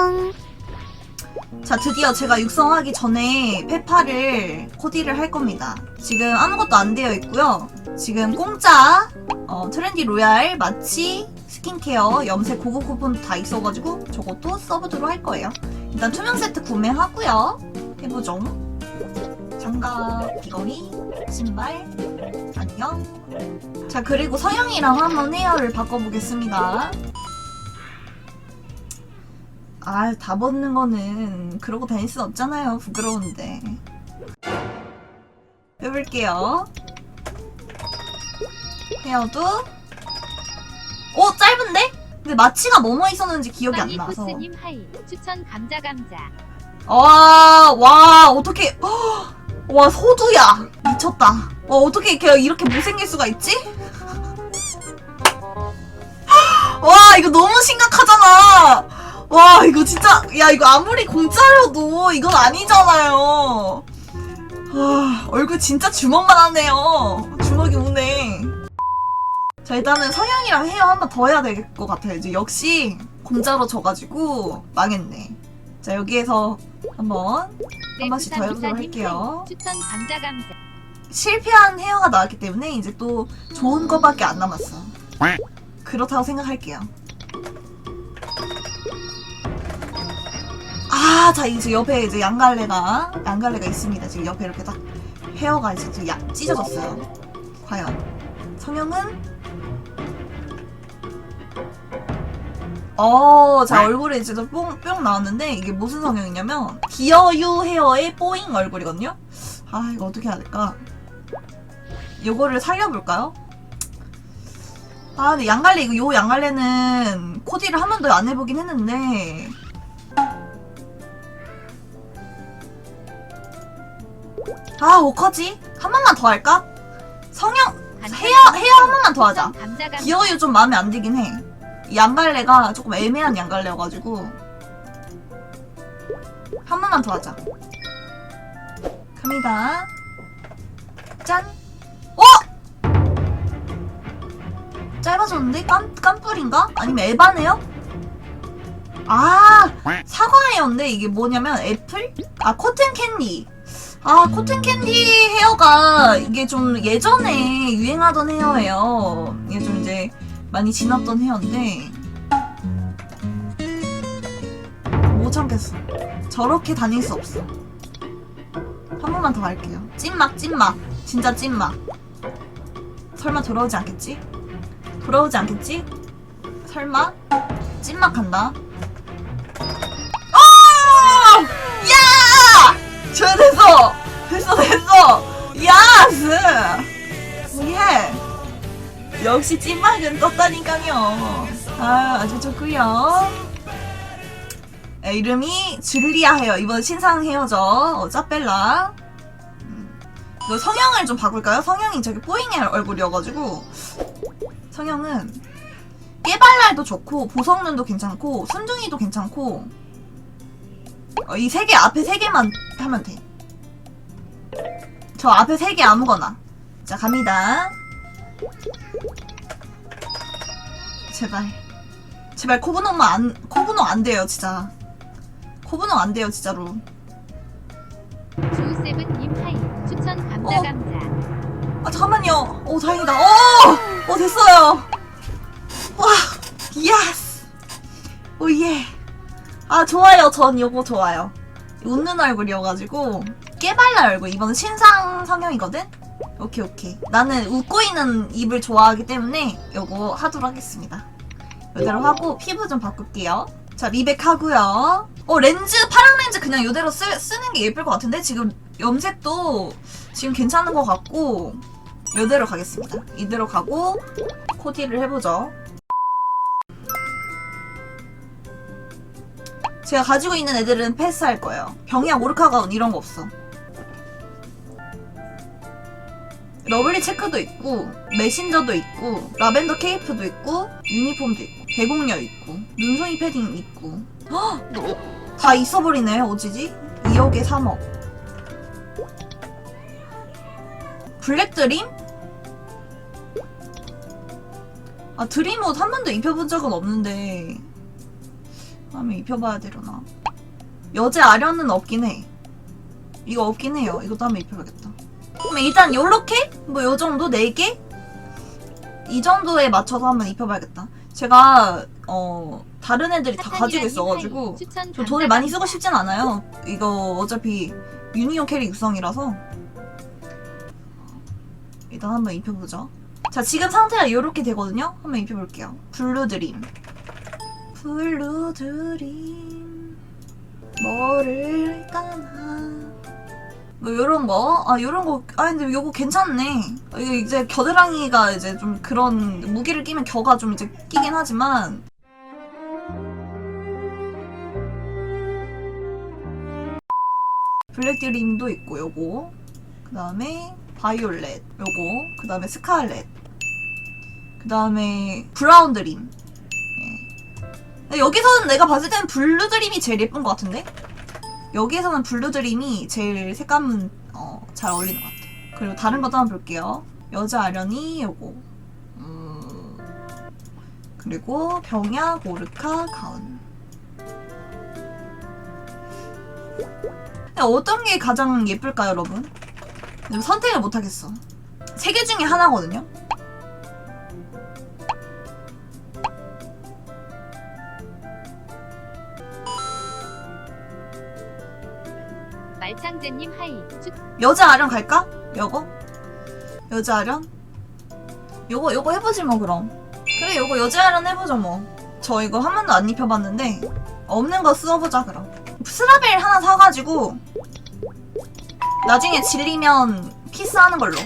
뿅. 자, 드디어 제가 육성하기 전에 페파를 코디를 할 겁니다. 지금 아무것도 안 되어 있고요. 지금 공짜, 어, 트렌디 로얄, 마취, 스킨케어, 염색 고급 쿠폰도 다 있어가지고 저것도 서브드로 할 거예요. 일단 투명 세트 구매하고요. 해보죠. 장갑, 귀걸이, 신발, 안녕. 자, 그리고 서영이랑 한번 헤어를 바꿔보겠습니다. 아, 다 벗는 거는 그러고 다닐 순 없잖아요. 부끄러운데. 해볼게요. 헤어도. 오, 짧은데? 근데 마취가 뭐뭐 있었는지 기억이 안 나서. 코스님 하이 추천 감자 감자 와, 와, 어떻게, 와, 소두야. 미쳤다. 와, 어떻게 걔 이렇게 못생길 수가 있지? 와, 이거 너무 심각하잖아. 와, 이거 진짜, 야, 이거 아무리 공짜여도 이건 아니잖아요. 와, 얼굴 진짜 주먹만 하네요. 주먹이 우네. 자, 일단은 성향이랑 헤어 한 번 더 해야 될 것 같아요. 이제 역시 공짜로 져가지고 망했네. 자, 여기에서 한번 한 번씩 더 해보도록 할게요. 추천 감자 감자 실패한 헤어가 나왔기 때문에 이제 또 좋은 거밖에 안 남았어. 그렇다고 생각할게요. 아, 자 이제 옆에 이제 양갈래가 양갈래가 있습니다. 지금 옆에 이렇게 딱 헤어가 이제 좀약 찢어졌어요. 과연 성형은? 어, 자 얼굴에 이제 좀 뽕, 뿅 나왔는데 이게 무슨 성형이냐면 디어유 헤어의 뽀잉 얼굴이거든요. 아 이거 어떻게 해야 될까? 요거를 살려볼까요? 아 근데 양갈래 이거 요 양갈래는 코디를 한 번도 안 해보긴 했는데 아 어떡하지? 한 번만 더 할까? 성형 헤어 헤어 한 번만 더 하자 기어유 좀 마음에 안 들긴 해. 이 양갈래가 조금 애매한 양갈래여가지고 한 번만 더 하자. 갑니다. 짠. 어? 짧아졌는데? 깜 깜뿔인가? 아니면 에바네요? 아 사과헤어인데 이게 뭐냐면 애플? 아 코튼 캔디. 아 코튼 캔디 헤어가 이게 좀 예전에 유행하던 헤어예요. 이게 좀 이제 많이 지났던 헤어인데 못 참겠어. 저렇게 다닐 수 없어. 한 번만 더 할게요. 찐막 찐막 진짜 찐막. 설마 돌아오지 않겠지? 돌아오지 않겠지? 설마 찐막 한다. 역시 찐막은 떴다니까요. 아, 아주 좋고요. 에, 이름이 줄리아 헤어. 이번 신상 헤어죠. 어, 짜벨라. 음. 이거 성형을 좀 바꿀까요? 성형이 저기 뽀잉의 얼굴이어가지고 성형은 깨발랄도 좋고 보성눈도 괜찮고 순둥이도 괜찮고 어, 이 세 개 앞에 세 개만 하면 돼. 저 앞에 세 개 아무거나. 자 갑니다. 제발. 제발 코브노만 안 코브노 안 돼요 진짜. 코브노 안 돼요 진짜로. 주세븐님 하이 추천 감자 어. 감자 아 잠깐만요. 오 다행이다. 오, 오 됐어요. 와, 예스. 오 예. 아 좋아요. 전 이거 좋아요. 웃는 얼굴이어가지고 깨발랄 얼굴. 이번은 신상 성형이거든. 오케이 오케이. 나는 웃고 있는 입을 좋아하기 때문에 이거 하도록 하겠습니다. 이대로 하고 피부 좀 바꿀게요. 자 미백하고요. 어 렌즈 파란 렌즈 그냥 이대로 쓰, 쓰는 게 예쁠 것 같은데 지금 염색도 지금 괜찮은 것 같고 이대로 가겠습니다. 이대로 가고 코디를 해보죠. 제가 가지고 있는 애들은 패스할 거예요. 병약 오르카가운 이런 거 없어. 러블리 체크도 있고 메신저도 있고 라벤더 케이프도 있고 유니폼도 있고 대공녀 있고 눈송이 패딩 있고 헉! 다 있어버리네 어찌지? 2억에 3억 블랙 드림? 아 드림 옷 한 번도 입혀본 적은 없는데 한번 입혀봐야 되려나? 여제 아련은 없긴 해. 이거 없긴 해요. 이것도 한번 입혀봐야겠다. 그럼 일단 요렇게? 뭐 요 정도? 4개? 이 정도에 맞춰서 한번 입혀봐야겠다. 제가, 어, 다른 애들이 다 가지고 있어가지고, 저 돈을 많이 쓰고 싶진 않아요. 이거 어차피 유니온 캐릭 육성이라서. 일단 한번 입혀보죠. 자, 지금 상태가 이렇게 되거든요? 한번 입혀볼게요. 블루 드림. 블루 드림. 뭐를 까나. 뭐, 요런 거. 아, 요런 거. 아, 근데 요거 괜찮네. 이게 이제 겨드랑이가 이제 좀 그런 무기를 끼면 겨가 좀 이제 끼긴 하지만. 블랙드림도 있고 요거 그 다음에 바이올렛 요거 그 다음에 스칼렛 그 다음에 브라운 드림 예. 여기서는 내가 봤을 때는 블루 드림이 제일 예쁜 것 같은데 여기에서는 블루 드림이 제일 색감은 어, 잘 어울리는 것 같아 그리고 다른 것도 한번 볼게요 여자 아련이 요거 음, 그리고 병약 오르카 가운 어떤 게 가장 예쁠까요, 여러분? 선택을 못 하겠어. 세 개 중에 하나거든요. 말창제님 하이 추 여자 아련 갈까? 요거? 여자 아련? 요거 요거 해보지 뭐 그럼. 그래 요거 여자 아련 해보죠 뭐. 저 이거 한 번도 안 입혀봤는데 없는 거 써보자 그럼. 스라벨 하나 사가지고 나중에 질리면 피스하는 걸로.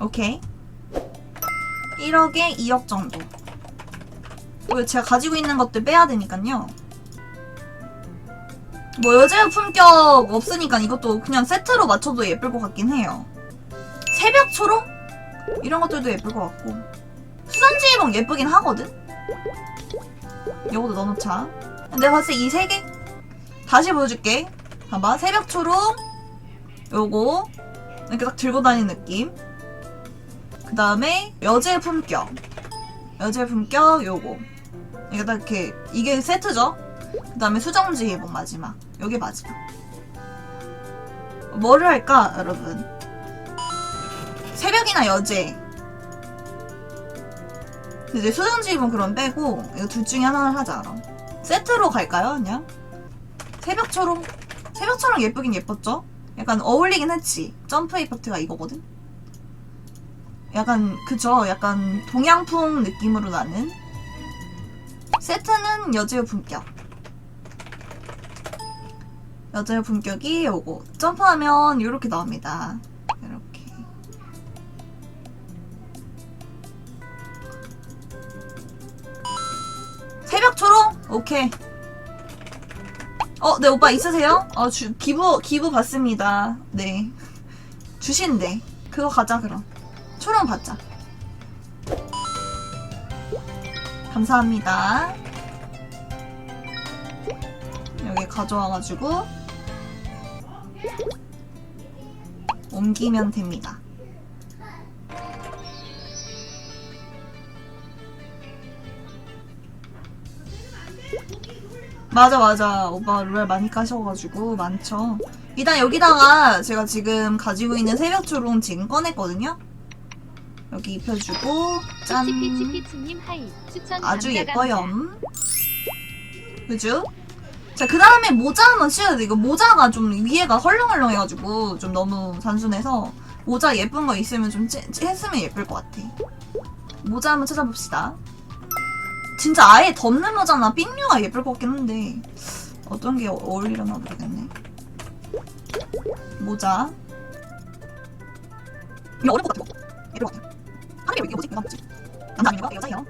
오케이. 1억에 2억 정도. 그리고 제가 가지고 있는 것들 빼야 되니까요. 뭐 여자 품격 없으니까 이것도 그냥 세트로 맞춰도 예쁠 것 같긴 해요. 새벽 초록? 이런 것들도 예쁠 것 같고. 수산지휘봉 예쁘긴 하거든? 요것도 넣어놓자. 내가 봤을 때 이 세 개? 다시 보여줄게. 봐봐. 새벽 초록. 요거. 이렇게 딱 들고 다니는 느낌. 그 다음에 여제 품격. 여제 품격 요거. 이게 딱 이렇게, 이게 세트죠? 그 다음에 수정지휘봉 마지막. 요게 마지막. 뭐를 할까, 여러분? 새벽이나 여제. 이제 수정지휘봉 그럼 빼고, 이거 둘 중에 하나를 하자, 그럼. 세트로 갈까요, 그냥? 새벽처럼, 새벽처럼 예쁘긴 예뻤죠? 약간 어울리긴 했지. 점프 이펙트가 이거거든? 약간, 그죠? 약간 동양풍 느낌으로 나는. 세트는 여제의 품격. 여자의 품격이 요거 점프하면 이렇게 나옵니다. 이렇게 새벽 초록 오케이. 어, 네 오빠 있으세요? 어, 주, 기부 기부 받습니다. 네 주신대. 그거 가자 그럼. 초록 받자. 감사합니다. 여기 가져와 가지고 옮기면 됩니다. 맞아 맞아 오빠 룰 많이 까셔가지고 많죠. 일단 여기다가 제가 지금 가지고 있는 새벽초롱 지금 꺼냈거든요. 여기 입혀주고 짠. 아주 예뻐요. 그죠? 자, 그 다음에 모자 한번 씌워야 돼. 이거 모자가 좀 위에가 헐렁헐렁해가지고 좀 너무 단순해서 모자 예쁜 거 있으면 좀 찌, 찌- 했으면 예쁠 것 같아. 모자 한번 찾아봅시다. 진짜 아예 덮는 모자나 삥류가 예쁠 것 같긴 한데 어떤 게 어울리려나 모르겠네. 모자. 이거 어려울 것 같아. 예쁠 것 같아. 하늘이 이게 뭐지? 이거 뭐지? 남자 아닌가? 여자예요.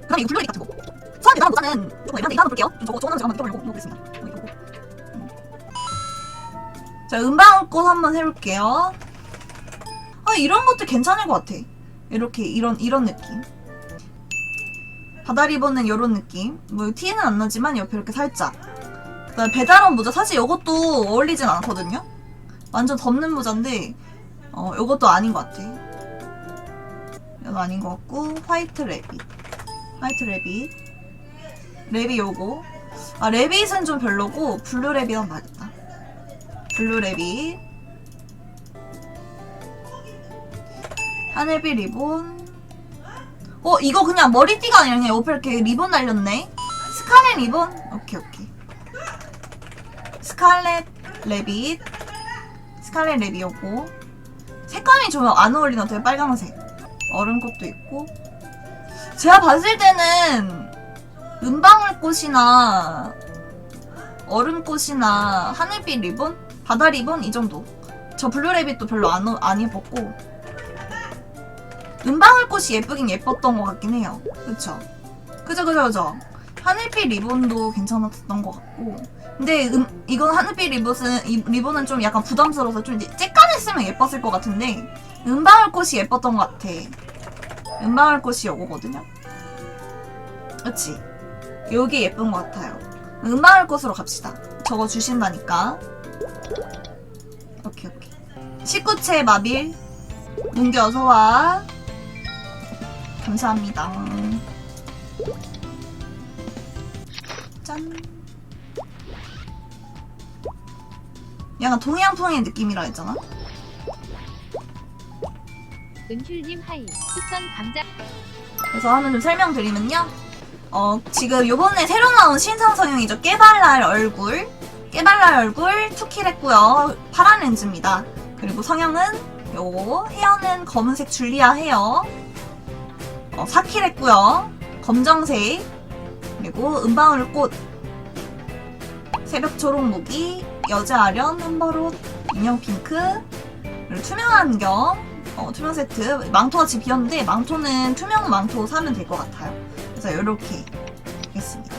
그 다음에 이거 블루리 같은 거. 사람들이 나는 모자는 조금 애매한데 이거 볼게요. 좀 저거 저거 제가 한번 입어보려고 입어보겠습니다. 한번 입어보고. 음. 자, 은방꽃 한번 해볼게요. 아, 이런 것도 괜찮을 것 같아. 이렇게, 이런, 이런 느낌. 바다 리본은 이런 느낌. 뭐, 티는 안 나지만 옆에 이렇게 살짝. 그 다음에 배달원 모자. 사실 이것도 어울리진 않거든요? 완전 덮는 모자인데, 어, 이것도 아닌 것 같아. 이건 아닌 것 같고, 화이트 레빗. 화이트 레빗. 랩이 요거. 아, 랩잇은 좀 별로고, 블루 한번 봐야겠다. 블루 랩잇. 하늘빛 리본. 어, 이거 그냥 머리띠가 아니라 그냥 옆에 이렇게 리본 달렸네. 스칼렛 리본? 오케이, 오케이. 스칼렛 랩잇. 스칼렛 랩이 요거. 색감이 좀 안 어울리는 되게 빨간색. 얼음꽃도 있고. 제가 봤을 때는 은방울꽃이나 얼음꽃이나 하늘빛 리본, 바다 리본 이 정도. 저 블루레빗도 별로 안, 어- 안 예뻤고 은방울꽃이 예쁘긴 예뻤던 것 같긴 해요. 그쵸? 그죠 그죠 그죠. 하늘빛 리본도 괜찮았던 것 같고 근데 음, 이건 하늘빛 리본은 이 리본은 좀 약간 부담스러워서 좀 쬐깐했으면 예뻤을 것 같은데 은방울꽃이 예뻤던 것 같아. 은방울꽃이 요거거든요. 그치? 요게 예쁜 것 같아요. 은방울꽃으로 갑시다. 저거 주신다니까. 오케이, 오케이. 19채 마빌. 문기 어서와. 감사합니다. 짠. 약간 동양풍의 느낌이라 했잖아? 은휴님 하이 추천 감자 그래서 한번 좀 설명드리면요. 어, 지금 요번에 새로 나온 신상 성형이죠. 깨발랄 얼굴. 깨발랄 얼굴 투킬 했고요. 파란 렌즈입니다. 그리고 성형은 요거. 헤어는 검은색 줄리아 헤어. 어, 4킬 했고요. 검정색. 그리고 은방울 꽃. 새벽 초록 무기. 여자 아련 햄버롯. 인형 핑크. 그리고 투명 안경. 어, 투명 세트. 망토가 지금 비었는데, 망토는 투명 망토 사면 될 것 같아요. 그래서 이렇게 하겠습니다.